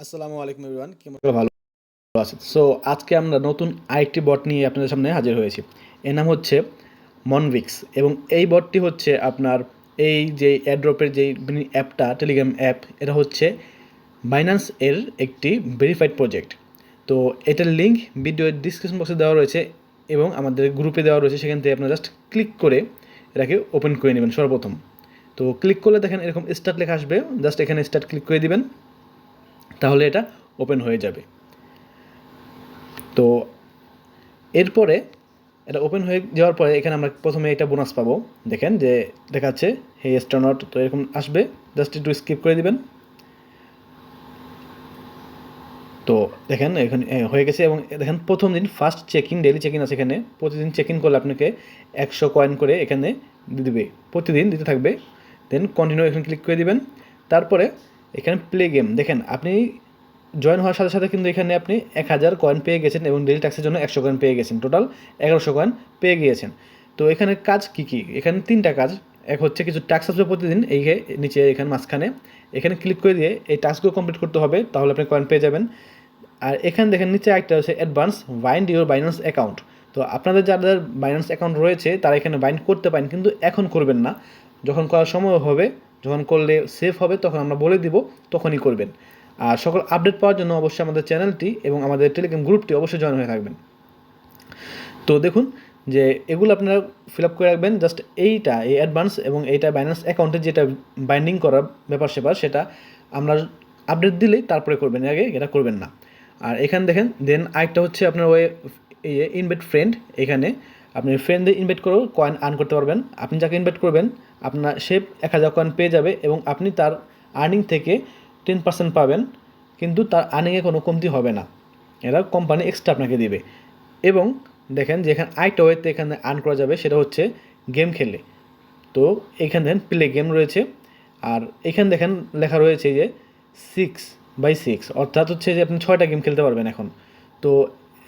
আসসালামু আলাইকুম এভরিওয়ান কেমন ভালো আছেন সো আজকে আমরা নতুন আরেকটি বট নিয়ে আপনাদের সামনে হাজির হয়েছি। এর নাম হচ্ছে মনভিক্স এবং এই বটটি হচ্ছে আপনার এই যে অ্যাড্রপের যে অ্যাপটা টেলিগ্রাম অ্যাপ, এটা হচ্ছে বাইন্যান্স এর একটি ভেরিফাইড প্রজেক্ট তো এটার লিঙ্ক ভিডিওর ডিসক্রিপশন বক্সে দেওয়া রয়েছে এবং আমাদের গ্রুপে দেওয়া রয়েছে। সেখান থেকে আপনারা জাস্ট ক্লিক করে এটাকে ওপেন করে নেবেন সর্বপ্রথম। তো ক্লিক করলে দেখেন এরকম স্টার্ট লেখা আসবে। জাস্ট এখানে স্টার্ট ক্লিক করে দিবেন। তাহলে এটা ওপেন হয়ে যাবে। তো এরপরে এটা ওপেন হয়ে যাওয়ার পরে এখানে আমরা প্রথমে এটা বোনাস পাবো। দেখেন যে দেখাচ্ছে হে স্টারনট তো এরকম আসবে। জাস্ট একটু স্কিপ করে দিবেন। তো দেখেন, এখানে হয়ে গেছে এবং দেখেন প্রথম দিন ফার্স্ট চেকিং ডেলি চেকিং আছে এখানে। প্রতিদিন চেকিং করলে আপনাকে একশো কয়েন করে এখানে দিয়ে দেবে। প্রতিদিন দিতে থাকবে। দেন কন্টিনিউ এখানে ক্লিক করে দিবেন। তারপরে এখানে প্লে গেম দেখেন, আপনি জয়েন হওয়ার সাথে সাথে কিন্তু এখানে আপনি এক হাজার কয়েন পেয়ে গেছেন এবং ডেলি ট্যাক্সের জন্য একশো কয়েন পেয়ে গেছেন। টোটাল এগারোশো কয়েন পেয়ে গিয়েছেন। তো এখানে কাজ কি কি? এখানে তিনটা কাজ। এক হচ্ছে কিছু ট্যাক্স আসবে প্রতিদিন এই নিচে এখানে মাঝখানে। এখানে ক্লিক করে দিয়ে এই টাস্কগুলো কমপ্লিট করতে হবে, তাহলে আপনি কয়েন পেয়ে যাবেন। আর এখানে দেখেন নিচে একটা হচ্ছে advance bind your Binance account তো আপনাদের যাদের বাইন্যান্স অ্যাকাউন্ট রয়েছে, তারা এখানে বাইন্ড করতে পারেন, কিন্তু এখন করবেন না। যখন করার সময় হবে যখন করলে সেফ হবে, তখন আমরা বলে দিব, তখনই করবেন। আর সকল আপডেট পাওয়ার জন্য অবশ্যই আমাদের চ্যানেলটি এবং আমাদের টেলিগ্রাম গ্রুপটি অবশ্যই জয়েন হয়ে থাকবেন। তো দেখুন যে এগুলো আপনারা ফিল আপ করে রাখবেন জাস্ট এইটা, এই অ্যাডভান্স এবং এইটা বাইন্যান্স অ্যাকাউন্টে যেটা বাইন্ডিং করার ব্যাপার সেপার, সেটা আমরা আপডেট দিলেই তারপরে করবেন আগে এটা করবেন না। আর এখানে দেখেন দেন আরেকটা হচ্ছে আপনার ওই ইনভেট ফ্রেন্ড এখানে আপনি ফ্রেন্ডদের ইনভাইট করেও কয়েন আর্ন করতে পারবেন। আপনি যাকে ইনভাইট করবেন, আপনার সে এক হাজার কয়েন পেয়ে যাবে এবং আপনি তার আর্নিং থেকে টেন পার্সেন্ট পাবেন, কিন্তু তার আর্নিংয়ে কোনো কমতি হবে না। এরা কোম্পানি এক্সট্রা আপনাকে দেবে। এবং দেখেন যে এখানে আরেকটা ওয়েতে এখানে আর্ন করা যাবে, সেটা হচ্ছে গেম খেলে তো এখানে দেখেন প্লে গেম রয়েছে। আর এখানে দেখেন লেখা রয়েছে যে সিক্স বাই সিক্স অর্থাৎ হচ্ছে যে আপনি ছয়টা গেম খেলতে পারবেন এখন। তো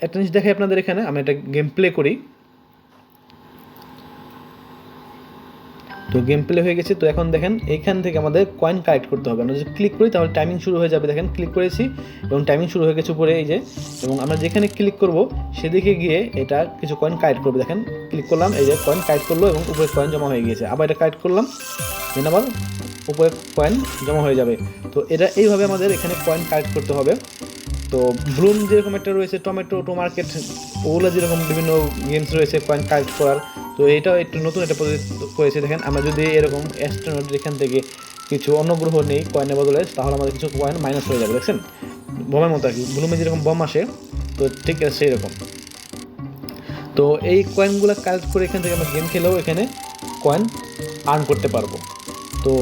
একটা জিনিস দেখাই আপনাদের এখানে, আমি একটা গেম প্লে করি। তো গেম প্লে হয়ে গেছে, তো এখন দেখেন এইখান থেকে আমাদের কয়েন কালেক্ট করতে হবে। আমরা যদি ক্লিক করি তাহলে টাইমিং শুরু হয়ে যাবে। দেখেন ক্লিক করেছি এবং টাইমিং শুরু হয়ে গেছে উপরে এই যে। এবং আমরা যেখানে ক্লিক করব সেদিকে গিয়ে এটা কিছু কয়েন কালেক্ট করবে। দেখেন ক্লিক করলাম, এই যে কয়েন কালেক্ট করল এবং উপরে কয়েন জমা হয়ে গিয়েছে। আবার এটা কালেক্ট করলাম দেন আবার উপরে কয়েন জমা হয়ে যাবে। তো এটা এইভাবে আমাদের এখানে কয়েন কালেক্ট করতে হবে। তো ব্লুম যেরকম একটা রয়েছে টমেটো টো মার্কেট ওগুলো যেরকম বিভিন্ন গেমস রয়েছে কয়েন কালেক্ট করার তো এটাও একটু নতুন একটা প্রজেক্ট করেছে, দেখেন। আমরা যদি এরকম অ্যাস্ট্রোনট এখান থেকে কিছু অন্য গ্রহ নেই কয়েনের বদলে, তাহলে আমাদের কিছু কয়েন মাইনাস হয়ে যাবে, দেখছেন? বোমের মতো আর কি। ব্লুমে যেরকম বম আসে, তো ঠিক আছে সেই রকম তো এই কয়েনগুলো কালেক্ট করে এখান থেকে আমরা গেম খেলেও এখানে কয়েন আর্ন করতে পারব। তো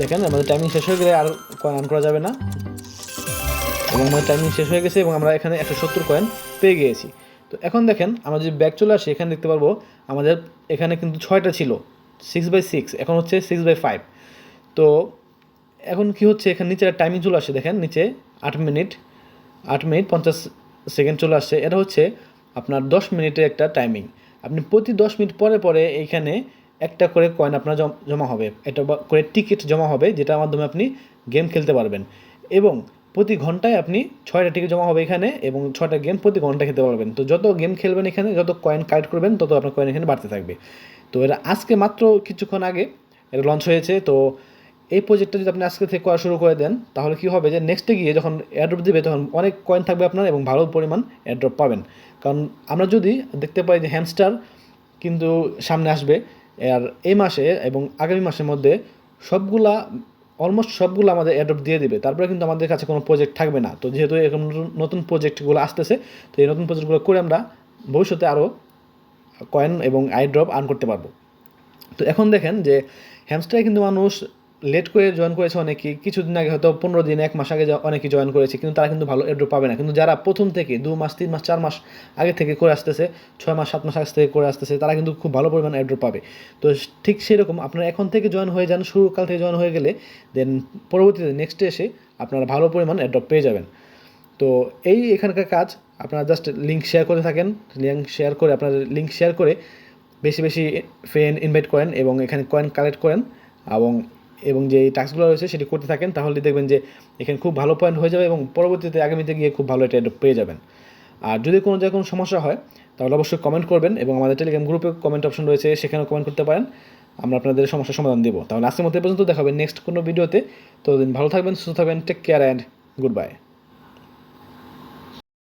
দেখেন, আমাদের টাইমিং শেষ হয়ে গেলে আর কয়েন আর্ন করা যাবে না। এবং আমাদের টাইমিং শেষ হয়ে গেছে এবং আমরা এখানে একশো সত্তর কয়েন পেয়ে গিয়েছি। তো এখন দেখেন, আমরা যদি ব্যাক চলে আসি, এখানে দেখতে পারব আমাদের এখানে কিন্তু ছয়টা ছিল সিক্স বাই সিক্স এখন হচ্ছে সিক্স বাই ফাইভ তো এখন কি হচ্ছে, এখানে নিচে টাইমিং চলে আসছে দেখেন, নিচে আট মিনিট আট মিনিট পঞ্চাশ সেকেন্ড চলে আসছে এটা হচ্ছে আপনার দশ মিনিটের একটা টাইমিং আপনি প্রতি দশ মিনিট পরে পরে এইখানে একটা করে কয়েন আপনার জম- হবে বা- করে টিকিট জমা হবে, যেটার মাধ্যমে আপনি গেম খেলতে পারবেন। এবং প্রতি ঘন্টায় আপনি ছয়টা টিকিট জমা হবে এখানে এবং ছয়টা গেম প্রতি ঘণ্টা খেতে পারবেন। তো যত গেম খেলবেন এখানে, যত কয়েন কালেক্ট করবেন, তত আপনার কয়েন এখানে বাড়তে থাকবে। তো এটা আজকে মাত্র কিছুক্ষণ আগে এটা লঞ্চ হয়েছে। তো এই প্রজেক্টটা যদি আপনি আজকে থেকে করা শুরু করে দেন, তাহলে কী হবে যে নেক্সটে গিয়ে যখন এয়ারড্রপ দিবে, তখন অনেক কয়েন থাকবে আপনার এবং ভালো পরিমাণ এয়ারড্রপ পাবেন। কারণ আমরা যদি দেখতে পাই যে হ্যামস্টার কিন্তু সামনে আসবে, আর এই মাসে এবং আগামী মাসের মধ্যে সবগুলা অলমোস্ট সবগুলো আমাদের অ্যাডপ্ট দিয়ে দেবে। তারপরে কিন্তু আমাদের কাছে কোনো প্রজেক্ট থাকবে না। তো যেহেতু এরকম নতুন- প্রজেক্টগুলো আসতেছে, তো এই নতুন প্রজেক্টগুলো করে আমরা ভবিষ্যতে আরও কয়েন এবং আইড্রপ আর্ন করতে পারব। তো এখন দেখেন যে হ্যামস্টারে কিন্তু মানুষ লেট করে জয়েন করেছে অনেকেই কিছুদিন আগে হয়তো পনেরো দিন, এক মাস আগে অনেকে জয়েন করেছে, কিন্তু তারা কিন্তু ভালো এড্রপ পাবে না। কিন্তু যারা প্রথম থেকে দু মাস, তিন মাস, চার মাস আগে থেকে করে আসতেছে, ছয় মাস, সাত মাস আগে থেকে করে আসতেছে, তারা কিন্তু খুব ভালো পরিমাণ এড্রপ পাবে। তো ঠিক সেরকম আপনারা এখন থেকে জয়েন হয়ে যান শুরুকাল থেকে জয়েন হয়ে গেলে দেন পরবর্তীতে নেক্সটে এসে আপনারা ভালো পরিমাণ এড্রপ পেয়ে যাবেন। তো এই এখানকার কাজ, আপনারা জাস্ট লিঙ্ক শেয়ার করে থাকেন লিঙ্ক শেয়ার করে আপনার লিঙ্ক শেয়ার করে বেশি বেশি ফ্রেন্ড ইনভাইট করেন এবং এখানে কয়েন কালেক্ট করেন এবং এবং যে টাস্কগুলো রয়েছে সেটি করতে থাকেন, তাহলে দেখবেন যে এখানে খুব ভালো পয়েন্ট হয়ে যাবে এবং পরবর্তীতে আগামীতে গিয়ে খুব ভালো এটা পেয়ে যাবেন। আর যদি কোনো জায়গায় কোনো সমস্যা হয়, তাহলে অবশ্যই কমেন্ট করবেন এবং আমাদের টেলিগ্রাম গ্রুপে কমেন্ট অপশন রয়েছে, সেখানেও কমেন্ট করতে পারেন। আমরা আপনাদের সমস্যার সমাধান দেবো। তাহলে আজকের মতো পর্যন্ত দেখাবেন নেক্সট কোনো ভিডিওতে তো। ভালো থাকবেন, সুস্থ থাকবেন take care and good bye